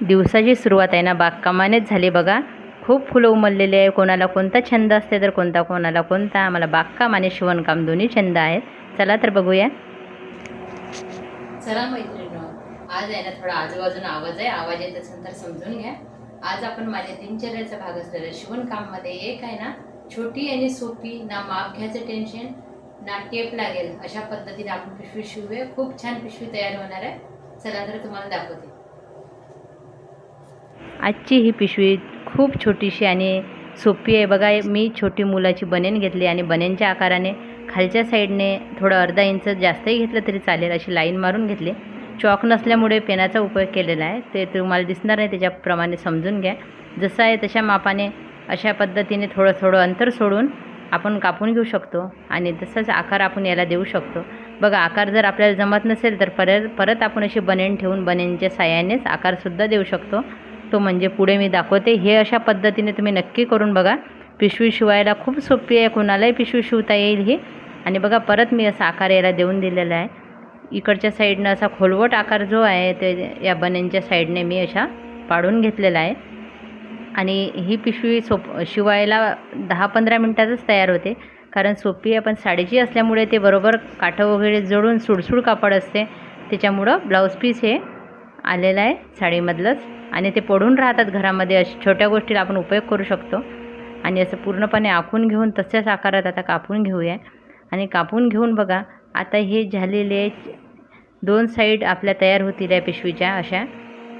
दिवसाची सुरुवात आहे ना. बागकामानेच झाली बघा. खूप फुलं उमललेली आहे. कोणाला कोणता छंद असते तर कोणता कोणाला कोणता. आम्हाला बागकाम आणि शिवणकाम दोन्ही छंद आहेत. चला तर बघूया. चला मैत्रिणी आज आहे ना थोडा आजूबाजूला आवाज आहे. आवाज येत असेल तर समजून घ्या. आज आपण माझ्या दिनचर्याचा भाग असलेल्या शिवणकाममध्ये एक आहे ना छोटी आणि सोपी ना माप घ्यायचं टेन्शन ना टेप लागेल. अशा पद्धतीने आपण पिशवी शिवूया. खूप छान पिशवी तयार होणार आहे. चला तर तुम्हाला दाखवते. आजची ही पिशवी खूप छोटीशी आणि सोपी आहे. बघा मी छोटी मुलाची बनेन घेतली आणि बनेनच्या आकाराने खालच्या साईडने थोडं अर्धा इंच जास्तही घेतलं तरी चालेल अशी लाईन मारून घेतली. चॉक नसल्यामुळे पेनाचा उपयोग केलेला आहे. ते तुम्हाला दिसणार नाही त्याच्याप्रमाणे समजून घ्या. जसं आहे तशा मापाने अशा पद्धतीने थोडं थोडं अंतर सोडून आपण कापून घेऊ शकतो आणि तसंच आकार आपण याला देऊ शकतो. बघा आकार जर आपल्याला जमत नसेल तर परत परत आपण अशी बनेन ठेवून बनेनच्या साह्यानेच आकारसुद्धा देऊ शकतो. तो म्हणजे पुढे मी दाखवते. हे अशा पद्धतीने तुम्ही नक्की करून बघा. पिशवी शिवायला खूप सोपी आहे. कोणालाही पिशवी शिवता येईल ही. आणि बघा परत मी असा आकार याला देऊन दिलेला आहे. इकडच्या साईडनं असा खोलवट आकार जो आहे ते या बन्यांच्या साईडने मी अशा पाडून घेतलेला आहे. आणि ही पिशवी सोप शिवायला दहा पंधरा मिनटातच तयार होते. कारण सोपी आहे पण साडीची असल्यामुळे ते बरोबर काठं वगैरे जोडून सुडसुड कापड असते. त्याच्यामुळं ब्लाऊज पीस हे आलेलं आहे साडीमधलंच. आणि ते पडून राहतात घरामध्ये अशा छोट्या गोष्टीला आपण उपयोग करू शकतो. आणि असं पूर्णपणे आखून घेऊन तशाच आकारात आता कापून घेऊया. आणि कापून घेऊन बघा आता हे झालेले दोन साईड आपल्या तयार होतील या पिशवीच्या अशा.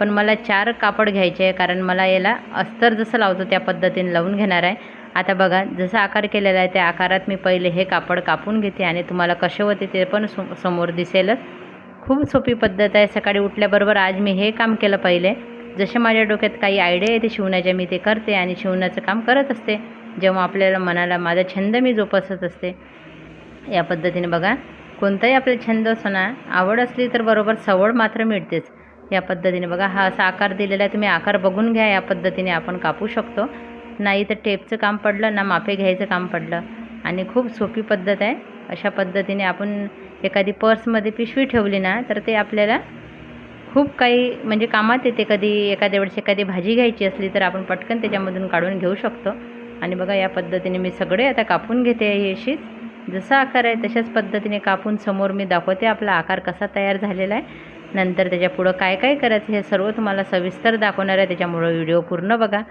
पण मला चार कापड घ्यायचे आहे कारण मला याला अस्तर जसं लावतो त्या पद्धतीने लावून घेणार आहे. आता बघा जसा आकार केलेला आहे त्या आकारात मी पहिले हे कापड कापून घेते आणि तुम्हाला कसे होते ते पण सो समोर दिसेलच. खूप सोपी पद्धत आहे सकाळी उठल्याबरोबर आज मी हे काम केलं पहिले. जसे माझ्या डोक्यात काही आयडिया येते शिवण्याच्या मी ते करते आणि शिवण्याचं काम करत असते जेव्हा आपल्याला मनाला माझा छंद मी जोपासत असते. या पद्धतीने बघा कोणताही आपला छंद असो ना आवड असली तर बरोबर सवड मात्र मिळतेच. या पद्धतीने बघा हा असा आकार दिलेला आहे तुम्ही आकार बघून घ्या या पद्धतीने आपण कापू शकतो. नाही तर टेपचं काम पडलं ना मापे घ्यायचं काम पडलं. आणि खूप सोपी पद्धत आहे. अशा पद्धतीने आपण एखादी पर्समध्ये पिशवी ठेवली ना तर ते आपल्याला खूप काही म्हणजे कामात येते. कधी एखाद्या वेळेस एखादी भाजी घ्यायची असली तर आपण पटकन त्याच्यामधून काढून घेऊ शकतो. आणि बघा या पद्धतीने मी सगळे आता कापून घेते ही अशीच जसा आकार आहे तशाच पद्धतीने कापून समोर मी दाखवते आपला आकार कसा तयार झालेला आहे. नंतर त्याच्या पुढं काय काय करायचं हे सर्व तुम्हाला सविस्तर दाखवणार आहे. त्याच्यामुळं व्हिडिओ पूर्ण बघा.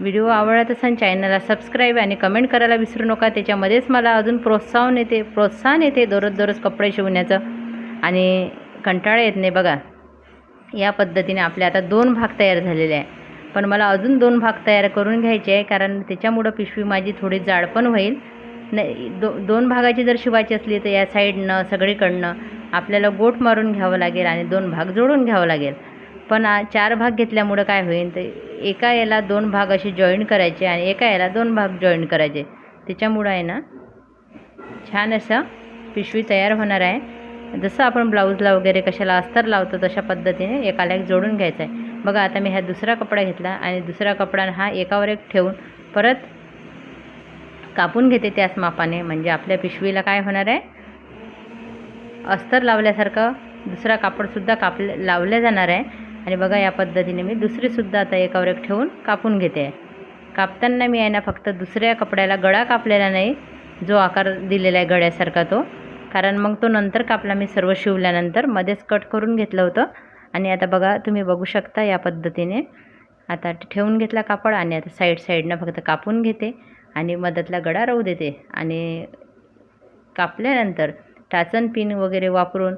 व्हिडिओ आवडत असेल चॅनलला सबस्क्राईब आणि कमेंट करायला विसरू नका. त्याच्यामध्येच मला अजून प्रोत्साहन येते प्रोत्साहन येते दररोज दररोज कपडे शिवण्याचं. आणि कंटाळा येत नाही बघा. या पद्धतीने आपले आता दोन भाग तयार झालेले आहे. पण मला अजून दोन भाग तयार करून घ्यायचे आहे कारण त्याच्यामुळं पिशवी माझी थोडी जाड पण होईल. नाही दो दोन भागाची जर शिवायची असली तर या साईडनं सगळीकडनं आपल्याला गोट मारून घ्यावं लागेल आणि दोन भाग जोडून घ्यावं लागेल. पण चार भाग घेतल्यामुळं काय होईल तर एका याला दोन भाग असे जॉईन करायचे आणि एका याला दोन भाग जॉईन करायचे. त्याच्यामुळं आहे ना छान असं पिशवी तयार होणार आहे. जसं आपण ब्लाऊजला वगैरे कशाला अस्तर लावतो तशा पद्धतीने एकाला एक जोडून घ्यायचं आहे बघा आता मी ह्या दुसरा कपडा घेतला आणि दुसरा कपडा हा एकावर एक ठेवून परत कापून घेते त्याच मापाने. म्हणजे आपल्या पिशवीला काय होणार आहे? अस्तर लावल्यासारखं दुसरा कापडसुद्धा कापले लावल्या जाणार आहे. आणि बघा या पद्धतीने मी दुसरीसुद्धा आता एकावर एक ठेवून कापून घेते. आहे कापताना मी आहे ना फक्त दुसऱ्या कपड्याला गळा कापलेला नाही जो आकार दिलेला आहे गळ्यासारखा तो. कारण मग तो नंतर कापला. मी सर्व शिवल्यानंतर मध्येच कट करून घेतलं होतं. आणि आता बघा तुम्ही बघू शकता या पद्धतीने. आता ठेवून घेतला कापड आणि आता साईड साईडनं फक्त कापून घेते आणि मदतला गडा राहू देते. आणि कापल्यानंतर टाचन पिन वगैरे वापरून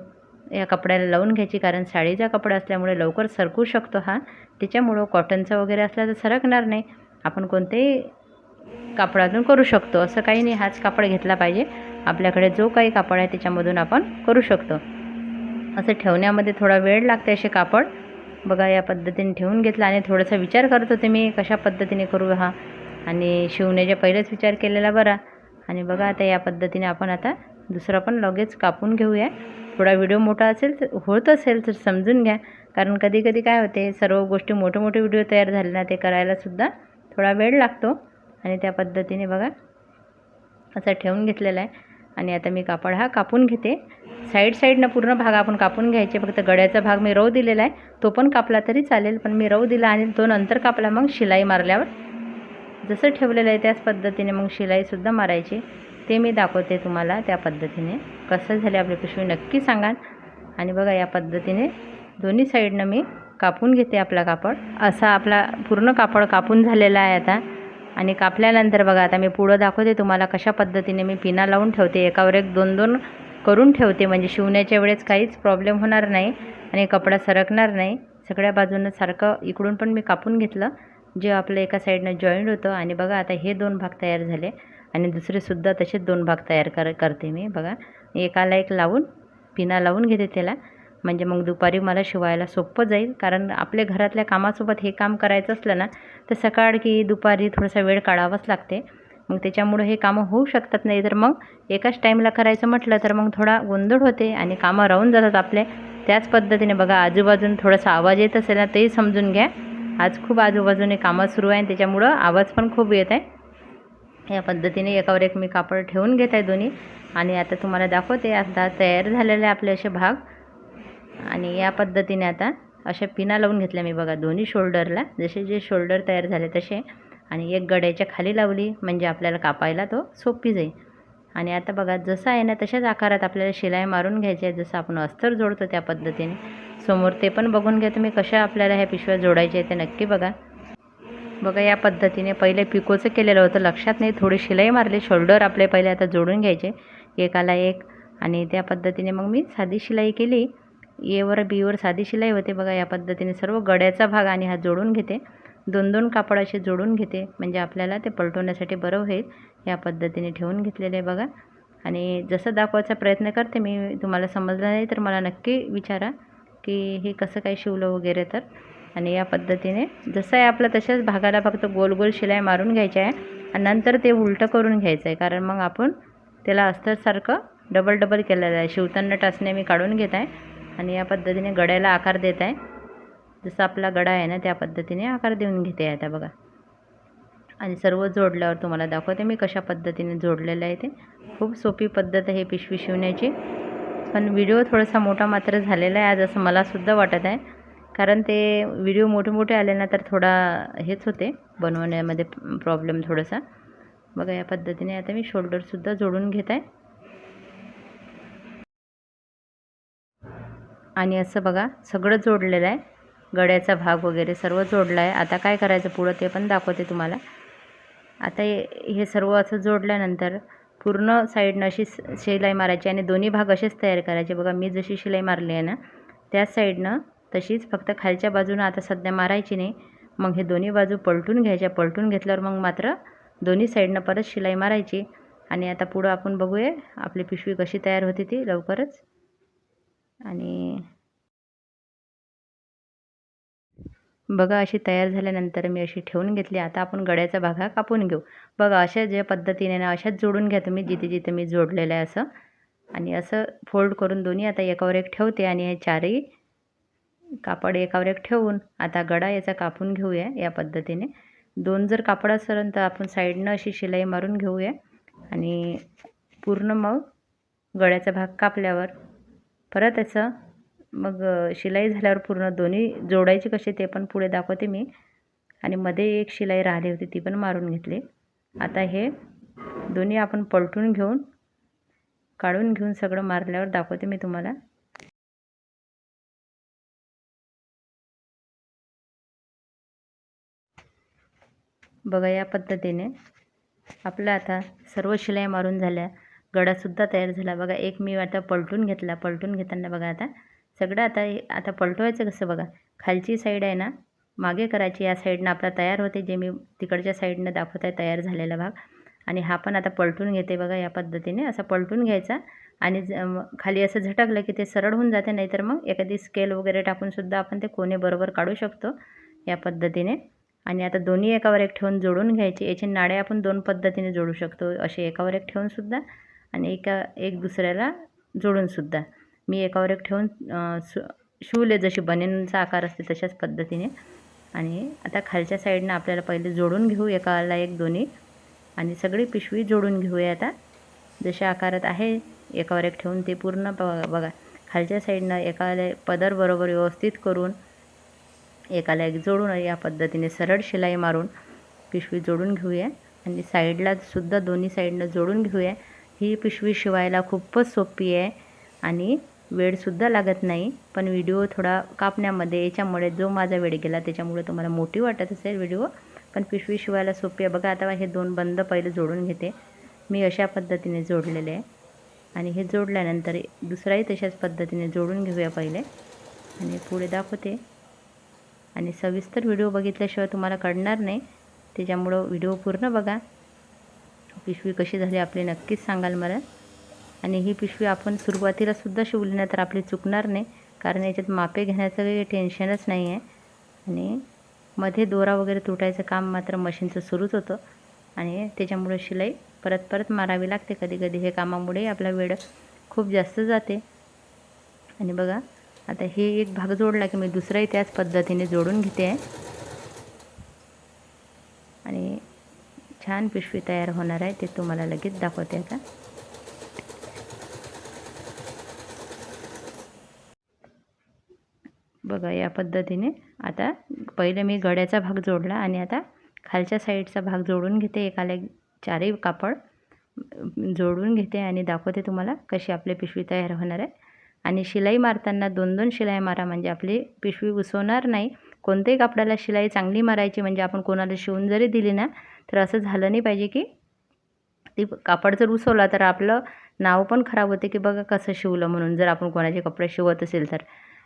या कपड्याला लावून घ्यायची कारण साडीचा कपडा असल्यामुळे लवकर सरकू शकतो हा. त्याच्यामुळं कॉटनचा वगैरे असला तर सरकणार नाही. आपण कोणतेही कापडातून करू शकतो. असं काही नाही हाच कापड घेतला पाहिजे. आपल्याकडे जो काही कापड आहे त्याच्यामधून आपण करू शकतो. असं ठेवण्यामध्ये थोडा वेळ लागते असे कापड. बघा या पद्धतीने ठेवून घेतला आणि थोडासा विचार करत होते मी कशा पद्धतीने करू हा? आणि शिवण्याच्या पहिलेच विचार केलेला बरा. आणि बघा आता या पद्धतीने आपण आता दुसरा पण लगेच कापून घेऊया. थोडा व्हिडिओ मोठा असेल तर होत असेल तर समजून घ्या. कारण कधी कधी काय होते सर्व गोष्टी मोठे मोठे व्हिडिओ तयार झाले ना ते करायलासुद्धा थोडा वेळ लागतो. आणि त्या पद्धतीने बघा असं ठेवून घेतलेला आहे. आणि आता मी कापड हा कापून घेते. साईड साईडनं पूर्ण भाग आपण कापून घ्यायचे. फक्त गळ्याचा भाग मी रव दिलेला आहे. तो पण कापला तरी चालेल पण मी रव दिला आणि तो नंतर कापला मग शिलाई मारल्यावर. जसं ठेवलेलं आहे त्याच पद्धतीने मग शिलाईसुद्धा मारायची. ते मी दाखवते तुम्हाला त्या पद्धतीने. कसं झाले आपली पिशवी नक्की सांगाल आणि बघा या पद्धतीने दोन्ही साईडनं मी कापून घेते आपला कापड. असा आपला पूर्ण कापड कापून झालेला आहे आता. आणि कापल्यानंतर बघा आता मी पुढं दाखवते तुम्हाला कशा पद्धतीने मी पिना लावून ठेवते. एकावर एक दोन दोन करून ठेवते. म्हणजे शिवण्याच्या वेळेस काहीच प्रॉब्लेम होणार नाही आणि कपडा सरकणार नाही. सगळ्या बाजूनं सारखं इकडून पण मी कापून घेतलं जे आपलं एका साईडनं जॉईंट होतं. आणि बघा आता हे दोन भाग तयार झाले. आणि दुसरेसुद्धा तसेच दोन भाग तयार कर करते मी. बघा एकाला एक लावून पिना लावून घेते त्याला. म्हणजे मग दुपारी मला शिवायला सोपं जाईल. कारण आपल्या घरातल्या कामासोबत हे काम करायचं असलं ना तर सकाळ की दुपारी थोडासा वेळ काढावाच लागते. मग त्याच्यामुळं हे कामं होऊ शकतात नाही तर मग एकाच टाईमला करायचं म्हटलं तर मग थोडा गोंधळ होते आणि कामं राहून जातात आपले. त्याच पद्धतीने बघा आजूबाजून थोडासा आवाज येत असेल ना तेही समजून घ्या. आज खूप आजूबाजूने कामं सुरू आहे त्याच्यामुळं आवाज पण खूप येत आहे. या पद्धतीने एकावर एक मी कापड ठेवून घेत आहे दोन्ही. आणि आता तुम्हाला दाखवते आता तयार झालेले आपले असे भाग. आणि या पद्धतीने आता अशा पिना लावून घेतल्या मी बघा दोन्ही शोल्डरला. जसे जे शोल्डर तयार झाले तसे. आणि एक गड्याच्या खाली लावली म्हणजे आपल्याला कापायला तो सोपी जाईल. आणि आता बघा जसं आहे ना तशाच आकारात आपल्याला शिलाई मारून घ्यायची आहे. जसं आपण अस्तर जोडतो त्या पद्धतीने. समोर ते पण बघून घ्या तुम्ही कशा आपल्याला ह्या पिशव्या जोडायच्या आहे ते नक्की बघा. बघा या पद्धतीने पहिले पिकोचं केलेलं होतं. लक्षात नाही थोडी शिलाई मारली. शोल्डर आपले पहिले आता जोडून घ्यायचे. एकाला एक. आणि त्या पद्धतीने मग मी साधी शिलाई केली. एवर बीवर साधी शिलाई होते बघा या पद्धतीने सर्व गड्याचा भाग आणि हा जोडून घेते. दोन दोन कापड असे जोडून घेते. म्हणजे आपल्याला ते पलटवण्यासाठी बरं होईल या पद्धतीने ठेवून घेतलेले आहे बघा. आणि जसं दाखवायचा प्रयत्न करते मी तुम्हाला समजलं नाही तर मला नक्की विचारा की हे कसं काय शिवलं वगैरे तर. आणि या पद्धतीने जसं आहे आपलं तशाच भागाला फक्त गोल गोल शिलाई मारून घ्यायची आहे. आणि नंतर ते उलटं करून घ्यायचं आहे कारण मग आपण त्याला अस्तरसारखं डबल डबल केलेलं आहे. शिवताना टाचण्या मी काढून घेत आहे. आणि या पद्धतीने गड्याला आकार देत आहे. जसं आपला गडा आहे ना त्या पद्धतीने आकार देऊन घेते आता बघा. आणि सर्व जोडल्यावर तुम्हाला दाखवते मी कशा पद्धतीने जोडलेलं आहे ते. खूप सोपी पद्धत आहे पिशवी शिवण्याची. पण व्हिडिओ थोडासा मोठा मात्र झालेला आहे आज असं मलासुद्धा वाटत आहे. कारण ते व्हिडिओ मोठे मोठे आले ना तर थोडा हेच होते बनवण्यामध्ये प्रॉब्लेम थोडासा. बघा या पद्धतीने आता मी शोल्डरसुद्धा जोडून घेत आहे. आणि असं बघा सगळं जोडलेलं आहे. गड्याचा भाग वगैरे सर्व जोडला आहे. आता काय करायचं पुढं ते पण दाखवते तुम्हाला. आता हे हे सर्व असं जोडल्यानंतर पूर्ण साईडनं अशी शिलाई मारायची आणि दोन्ही भाग असेच तयार करायचे. बघा मी जशी शिलाई मारली आहे ना त्याच साईडनं तशीच फक्त खालच्या बाजूनं आता सध्या मारायची नाही. मग हे दोन्ही बाजू पलटून घ्यायच्या. पलटून घेतल्यावर मग मात्र दोन्ही साईडनं परत शिलाई मारायची. आणि आता पुढं आपण बघूया आपली पिशवी कशी तयार होती ती लवकरच. आणि बघा अशी तयार झाल्यानंतर मी अशी ठेवून घेतली. आता आपण गड्याचा भागा कापून घेऊ. बघा अशा ज्या पद्धतीने ना अशाच जोडून घ्या तुम्ही जिथे जिथे मी जोडलेलं आहे असं. आणि असं फोल्ड करून दोन्ही आता एकावर एक ठेवते आणि हे चारही कापड एकावर एक ठेवून आता गडा याचा कापून घेऊया या पद्धतीने. दोन जर कापड असेल तर आपण साईडनं अशी शिलाई मारून घेऊया. आणि पूर्ण मग गळ्याचा भाग कापल्यावर परत असं मग शिलाई झाल्यावर पूर्ण दोन्ही जोडायचे कसे ते पण पुढे दाखवते मी. आणि मध्ये एक शिलाई राहिली होती ती पण मारून घेतली. आता हे दोन्ही आपण पलटून घेऊन काढून घेऊन सगळं मारल्यावर दाखवते मी तुम्हाला. बघा या पद्धतीने आपलं आता सर्व शिलाई मारून झाल्या. गडासुद्धा तयार झाला. बघा एक मी आता पलटून घेतला. पलटून घेताना बघा आता सगळं आता हे आता पलटवायचं कसं बघा? खालची साईड आहे ना मागे करायची. या साईडनं आपला तयार होते जे मी तिकडच्या साईडनं दाखवत आहे तयार झालेला भाग. आणि हा पण आता पलटून घेते बघा या पद्धतीने. असा पलटून घ्यायचा आणि खाली असं झटकलं की ते सरळ होऊन जाते नाहीतर मग एखादी स्केल वगैरे टाकूनसुद्धा आपण ते कोणे बरोबर काढू शकतो या पद्धतीने. आणि आता दोन्ही एकावर एक ठेवून जोडून घ्यायचे. याचे नाळे आपण दोन पद्धतीने जोडू शकतो असे एकावर एक ठेवूनसुद्धा आणि एका एक दुसऱ्याला जोडूनसुद्धा मी एकावर एक ठेवून सु शिवले जशी बनेनचा आकार असते तशाच पद्धतीने. आणि आता खालच्या साईडनं आपल्याला पहिले जोडून घेऊ एकाला एक दोन्ही. आणि सगळी पिशवी जोडून घेऊया आता. जशा आकारात आहे एकावर एक ठेवून ते पूर्ण ब- बघा. खालच्या साईडनं एकाला पदर बरोबर व्यवस्थित करून एकाला एक जोडून या पद्धतीने सरळ शिलाई मारून पिशवी जोडून घेऊया. आणि साईडला सुद्धा दोन्ही साईडनं जोडून घेऊया. ही पिशवी शिवायला खूपच सोपी आहे आणि वेळसुद्धा लागत नाही. पण व्हिडिओ थोडा कापण्यामध्ये याच्यामुळे जो माझा वेळ गेला त्याच्यामुळे तुम्हाला मोठी वाटत असेल व्हिडिओ. पण पिशवी शिवायला सोपी आहे. बघा आता हे दोन बंद पहिले जोडून घेते. मी अशा पद्धतीने जोडलेले आहे. आणि हे जोडल्यानंतर दुसराही तशाच पद्धतीने जोडून घेऊया पहिले. आणि पुढे दाखवते. आणि सविस्तर व्हिडिओ बघितल्याशिवाय तुम्हाला कळणार नाही. त्याच्यामुळं व्हिडिओ पूर्ण बघा. पिशवी कशी झाली आपली नक्कीच सांगाल मला. आणि ही पिशवी आपण सुरुवातीला सुद्धा शिवली नाही तर आपली चुकणार नाही. कारण याच्यात मापे घेण्याचं काही टेन्शनच नाही आहे. आणि मध्ये दोरा वगैरे तुटायचं काम मात्र मशीनचं सुरूच होतं. आणि त्याच्यामुळे शिलाई परत परत मारावी लागते. कधी कधी हे कामामुळे आपला वेळ खूप जास्त जाते. आणि बघा आता हे एक भाग जोडला की मी दुसराही त्याच पद्धतीने जोडून घेते. आहे आणि छान पिशवी तयार होणार आहे ते तुम्हाला लगेच दाखवते आता. बघा या पद्धतीने आता पहिले मी गड्याचा भाग जोडला आणि आता खालच्या साईडचा भाग जोडून घेते. एकाला एक चारही कापड जोडून घेते आणि दाखवते तुम्हाला कशी आपली पिशवी तयार होणार आहे. आणि शिलाई मारताना दोन दोन शिलाई मारा म्हणजे आपली पिशवी उसवणार नाही कोणत्याही कापडाला शिलाई चांगली मारायची म्हणजे आपण कोणाला शिवून जरी दिली ना तर असं झालं नाही पाहिजे की ती कापड जर उसवला तर आपलं नाव पण खराब होते की बघा कसं शिवलं म्हणून. जर आपण कोणाचे कपडे शिवत असेल तर.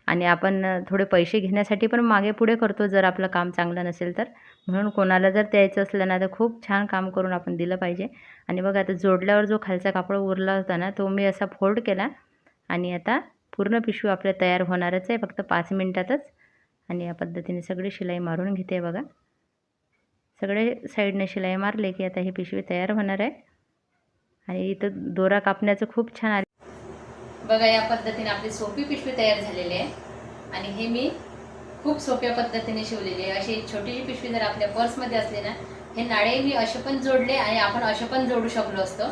आणि आपण थोडे पैसे घेण्यासाठी पण मागे पुढे करतो जर आपलं काम चांगलं नसेल तर. म्हणून कोणाला जर द्यायचं असलं ना तर खूप छान काम करून आपण दिलं पाहिजे. आणि बघा आता जोडल्यावर जो खालचा कापड उरला होता ना तो मी असा फोल्ड केला. आणि आता पूर्ण पिशवी आपल्या तयार होणारच आहे फक्त पाच मिनटातच. आणि या पद्धतीने सगळी शिलाई मारून घेते बघा. सगळे साईडने शिलाई मारले की आता ही पिशवी तयार होणार आहे. आणि इथं दोरा कापण्याचं खूप छान आले बघा या पद्धतीने आपली सोपी पिशवी तयार झालेली आहे. आणि हे मी खूप सोप्या पद्धतीने शिवलेली आहे. अशी छोटीशी पिशवी जर आपल्या पर्समध्ये असली ना हे नाळे मी असे पण जोडले आणि आपण असे पण जोडू शकलो असतो.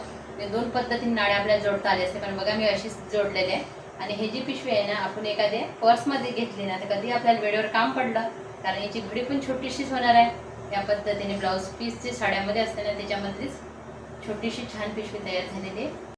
दोन पद्धतीने नाळे आपल्याला जोडता आले असते. पण बघा मी अशीच जोडलेले आहे. आणि हे जी पिशवी आहे ना आपण एखाद्या पर्समध्ये घेतली ना तर कधी आपल्याला वेळेवर काम पडलं कारण याची घडी पण छोटीशीच होणार आहे. या पद्धतीने ब्लाऊज पीस जे साड्यामध्ये असते ना त्याच्यामध्येच छोटीशी छान पिशवी तयार झालेली आहे.